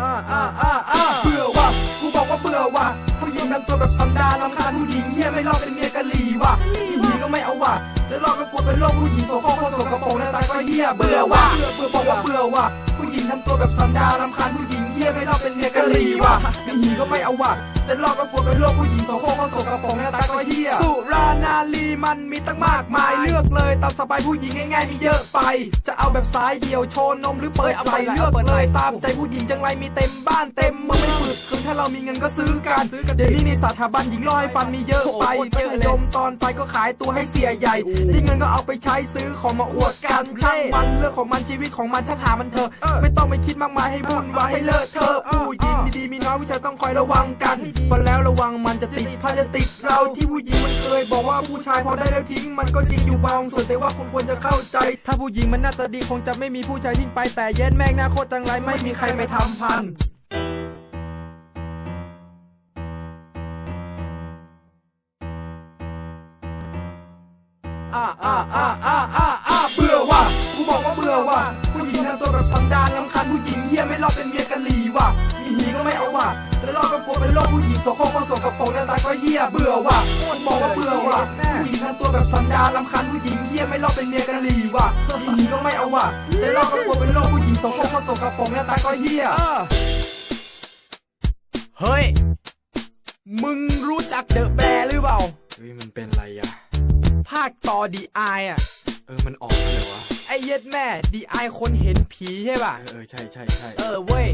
อ่าอ่าอ่าอ่าเบื่อว่ะกูบอกว่าเบื่อว่ะผู้หญิงทำตัวแบบสันดานรำคาญผู้หญิงเฮียไม่รอดเป็นเมียกะหรี่ว่ะมีหีก็ไม่เอาว่ะจะรอดก็กลัวเป็นโรคผู้หญิงโสโครกโสกระโปรงหน้าตาก็เฮียเบื่อว่ะเบื่อเบื่อบอกว่าเบื่อว่ะผู้หญิงทำตัวแบบสันดานรำคาญผู้หญิงเฮียไม่รอดเป็นเมียกะหรี่ว่ะมีหีก็ไม่เอาว่ะจะรอดก็กลัวเป็นโรคผู้หญิงโสโครกโสกระโปรงหน้าตาก็ เฮียสุรานารีมันมีตั้งมากมาย เลือกเลยตามสบายผู้หญิงง่ายๆมีเยอะไป จะเอาแบบซ้ายเดียวโชว์นมหรือเปิดเอาไปเลือกเลยตามใจผู้หญิงจังไรมีเต็มบ้านเต็มเมืองไม่ฝึกคือถ้าเรามีเงินก็ซื้อกันเดี๋ยวนี้ในสถาบันหญิงรอให้ฟันมีเยอะไปมัธยมตอนไปก็ขายตัวให้เสียใหญ่ได้เงินก็เอาไปใช้ซื้อของมาอวดกันช่างมันเรื่องของมันชีวิตของมันช่างหามันเถอะไม่ต้องไปคิดมากมายให้วุ่นวายให้เลอะเทอะผู้หญิงดีๆมีน้อยผู้ชายต้องคอยระวังกันฟันแล้วระวังมันจะติดพันจะติดเราที่ผู้หญิงมันเคยบอกว่าผู้ชายพอได้แล้วทิ้ง มันก็จริงอยู่บางส่วนแต่ว่าคนควรจะเข้าใจ ถ้าผู้หญิงมันหน้าตาดีคงจะไม่มีผู้ชายทิ้งไปแต่เย็นแม่งหน้าโคตรจังไรไม่มีใครไปทำพันอ่าอ่าอ่าอ่าอ่าอ่าเบื่อว่ะกูบอกว่าเบื่อว่ะผู้หญิงทำตัวแบบสันดานลำคาญผู้หญิงเฮียไม่รอดเป็นเมียก เป็นโรคผู้หญิงโสโครกก็โสกระโปรงหน้าตาก็เฮียเบื่อว่ะกูบอกว่าเบื่อว่ะผู้หญิงทำตัวแบบสันดานลำคาญผู้หญิงเฮียไม่รอดเป็นเมียกะหรี่ว่ะมีหีก็ไม่เอาว่ะจะรอดก็กลัวเป็นโรคผู้หญิงโสโครกก็โสกระโปรงหน้าตาก็เฮียเฮ้ย มึงรู้จักเดอะแบร์หรือเปล่า เฮ้ยมันเป็นไรอะภาคต่อดีไออะเออ มันออกเลยวะ ไอเย็ดแม่ดีไอคนเห็นผีใช่ป่ะ เออใช่ใช่ใช่เออเว้ย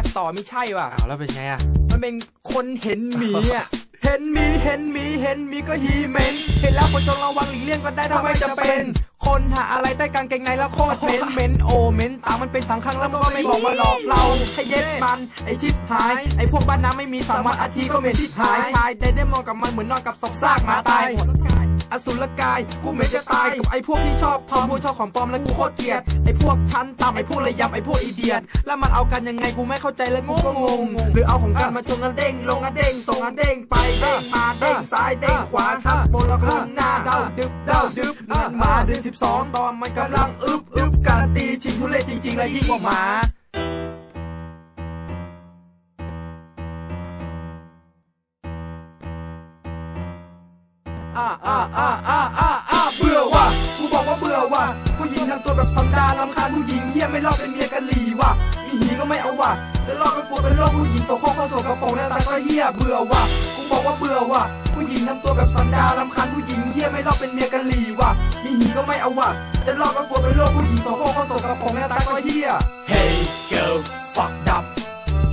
าคต่อไม่ใช่ว่ะอ้าวแล้วเป็นไงอะมันเป็นคนเห็นหมีอะเห็นหมีเห็นหมีเห็นหมีก็ฮีเมนเห็นแล้วคนจงระวังหลีกเลี่ยงก็ได้ถ้าไม่จะเป็น คนหาอะไรใต้กางเกงในแล้วโคตรเหม็นเหม็นโอเหม็นตามมันเป็นสังขังแล้วมันก็ไม่บอกมาหลอกเราให้เย็ดมันไอชิบหาย ไอพวกบ้านน้ำไม่มีสามวันอาทิก็เหม็นชิบหายชายได้ได้มองกับมันเหมือนนอนกับศพซากหมาตายหมด อสุรกาย กูเหม็นจะตายกับไอ้พวกที่ชอบทอมพวกชอบของปลอมแล้วกูโคตรเกลียดไอ้พวกชั้นต่ำไอ้พวกระยำไอ้พวกอีเดียดแล้วมันเอากันยังไงกูไม่เข้าใจแล้วกูก็งงหรือเอาของกันมาชนกันเด้งลงกันเด้งส่งกันเด้งไปเด้งมาเด้งซ้ายเด้งขวาชักบนละคุณหน้าเด้าดึบเด้าดึบเงินมาเดือนสิบสองตอนมันกำลังอึบอึบการนตีชิงทุเรศจริงๆและยิ่งกว่าหมา อ่าอ่าอ่าอ่าอ่าอ่าเบื่อว่ะกูบอกว่าเบื่อว่ะผู้หญิงทำตัวแบบสันดานรำคาญผู้หญิงเฮียไม่รอดเป็นเมียกะหรี่ว่ะมีหีก็ไม่เอาว่ะจะรอดก็กลัวเป็นโรคผู้หญิงโสโครกก็โสกระโปรงหน้าตาก็เฮียเบื่อว่ะกูบอกว่าเบื่อว่ะผู้หญิงทำตัวแบบสันดานรำคาญผู้หญิงเฮียไม่รอดเป็นเมียกะหรี่ว่ะมีหีก็ไม่เอาว่ะจะรอดก็กลัวเป็นโรคผู้หญิงโสโครกก็โสกระโปรงหน้าตาก็เฮีย Hey girl, fucked up.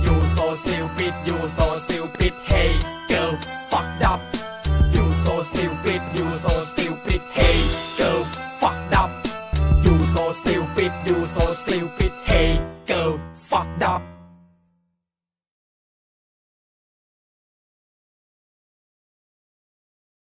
You so stupid, you so stupid. Hey